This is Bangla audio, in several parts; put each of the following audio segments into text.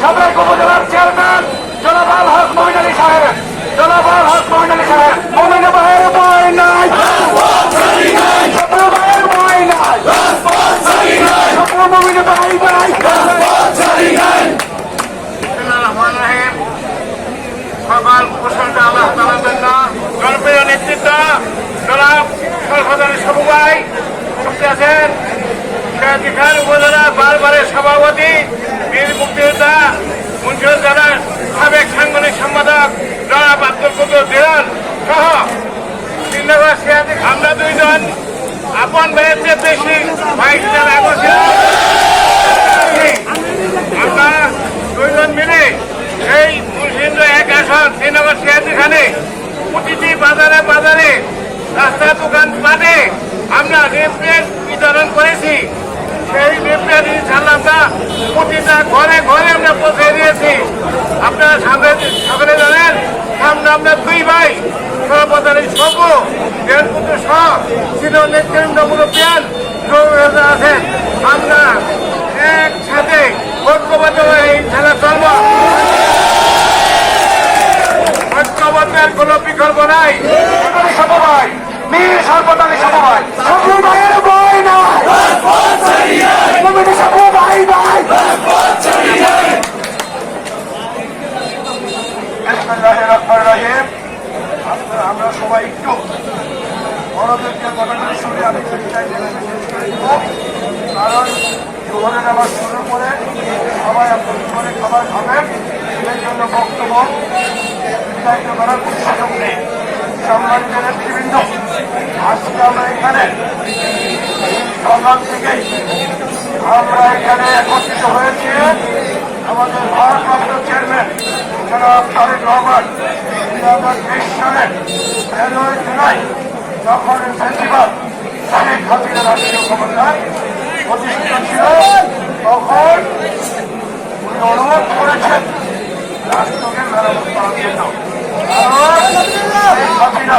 সাবেক উপজেলার চেয়ারম্যান জনাব আল হক মমিন আলী সাহেব জনাব আল হক মমিন আলী সাহেব মমিন ভাইয়ের ভয় নাই স্বপ্ন ভাইয়ের ভয় নাই স্বপ্ন মমিন ভাই নাই সকাল প্রশ্নটা আল্লাহ তালার জন্য জনপ্রিয় নেতৃত্ব জনাব সরকারের সভায় উপস্থিত আছেন খান উপজেলা বারবারের সভাপতি, বীর মুক্তিযোদ্ধা মুন্সিগঞ্জ জেলার সাবেক সাংগঠনিক সম্পাদক জনাব আব্দুল দিলান সহ আমরা দুইজন, আপন ভাইয়ের চেয়ে বেশি ভাই আমরা দুইজন মিলে এই মুন্সিগঞ্জ এক আসন শ্রীনগর সিয়াদি খানে প্রতিটি বাজারে বাজারে রাস্তা দোকান পানে আমরা রেফ্রেন্ট বিতরণ করেছি। সেই রেফ্রেন্ট ইনশাল্লাহ প্রতিটা ঘরে ঘরে আমরা পৌঁছে দিয়েছি। আপনারা সামনে সকলে জানেন, সামনে আমরা দুই ভাই সভাপতি সব দেড়পুত্র সহ ছিল নেতৃত্বমূলক প্যান আছেন আমরা একসাথে ঐক্যবদ্ধ হয়ে এই খেলা চলব। ঐক্যবদ্ধের কোনো বিকল্প নাই সমবায় মীর সর্বদানি সমবায় সমবায়ের বই নাই কমিটি সমবায় নাই বিসমিল্লাহির রহমানির রহিম আপনারা আমরা সবাই একটু বড়দেরকে ঘটনাটি শুনে আমি কারণ জোহরে নামাজ শুরুর পরে সবাই আপনার জীবনে খাবার খাবেন। সেই জন্য বক্তব্য করার সুযোগ নেই। সম্মানিত নেতৃবৃন্দ আজকে আমরা এখানে সকাল থেকেই আমরা এখানে একত্রিত হয়েছি। আমাদের ভারপ্রাপ্ত চেয়ারম্যান জনাব তারেক রহমান দুই হাজার তেইশ সালে তেরোই জুলাই যখন ফেস্টিভাল শেখ হাসিনা রাষ্ট্রীয় প্রতিষ্ঠিত ছিল, তখন উনি অনুরোধ করেছেন রাষ্ট্রকে মেরামত করার জন্য কারণ শেখ হাসিনা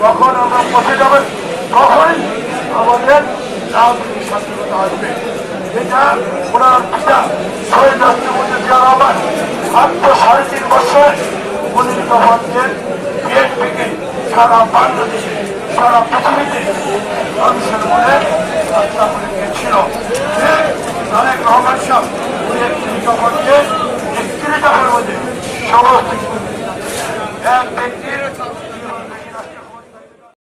যখন আমরা পথে যাবেন তখনই আমাদের রাজনৈতিক স্বাধীনতা এটা ওনার পিতা শহীদ রাষ্ট্রপতি জিয়া রহমান মাত্র সাড়ে তিন বছর উনি তখন বিএনপিকে সারা বাংলাদেশে সারা পৃথিবীতে মানুষের মনে যাত্রা করে গিয়েছিল তারেক রহমান সাহেব তখনকে